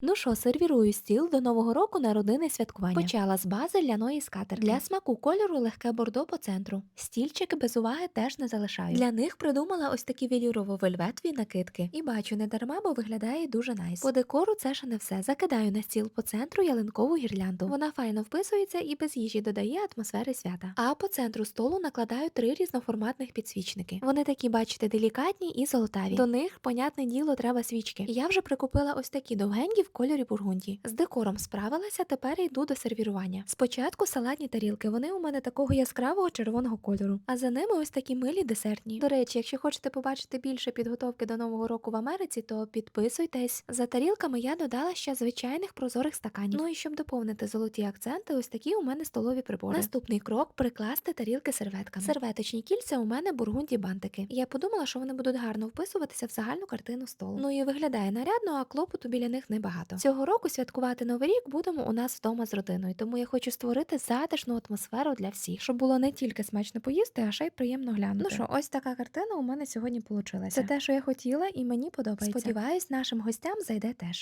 Ну що, сервірую стіл до нового року на родинне святкування. Почала з бази ляної скатерки. Для смаку кольору легке бордо по центру. Стільчики без уваги теж не залишаю. Для них придумала ось такі велюрово-вельветові накидки. І бачу, не дарма, бо виглядає дуже найс. По декору це ще не все. Закидаю на стіл по центру ялинкову гірлянду. Вона файно вписується і без їжі додає атмосфери свята. А по центру столу накладаю три різноформатних підсвічники. Вони такі, бачите, делікатні і золотаві. До них, понятне діло, треба свічки. Я вже прикупила ось такі довгенькі в кольорі бургунді. З декором справилася, тепер йду до сервірування. Спочатку салатні тарілки, вони у мене такого яскравого червоного кольору, а за ними ось такі милі десертні. До речі, якщо хочете побачити більше підготовки до нового року в Америці, то підписуйтесь. За тарілками я додала ще звичайних прозорих стаканів. Ну і щоб доповнити золоті акценти, ось такі у мене столові прибори. Наступний крок прикласти тарілки серветками. Серветочні кільця у мене бургунді бантики. Я подумала, що вони будуть гарно вписуватися в загальну картину столу. Ну і виглядає нарядно, а клопоту біля них небагато. Цього року святкувати новий рік будемо у нас вдома з родиною, тому я хочу створити затишну атмосферу для всіх, щоб було не тільки смачно поїсти, а ще й приємно глянути. Ну що, ось така картина у мене сьогодні получилася. Це те, що я хотіла, і мені подобається. Сподіваюсь, нашим гостям зайде теж.